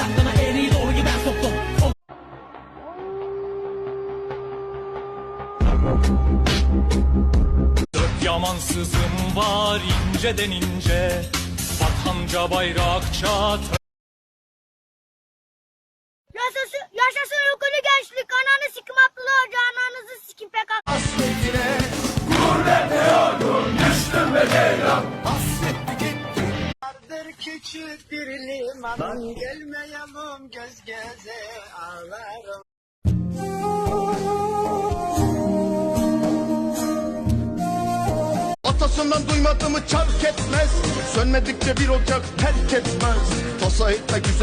aklına eğriyi doğruyu ben soktum O Yamansızım var ince. Vatanca bayrakça. Yaşasın, yaşasın Küçük bir liman Gelmeyelim göz göze ağlarım Atasından duymadığımı çark etmez. Sönmedikçe bir ocak terk etmez. Tasa etme güzel.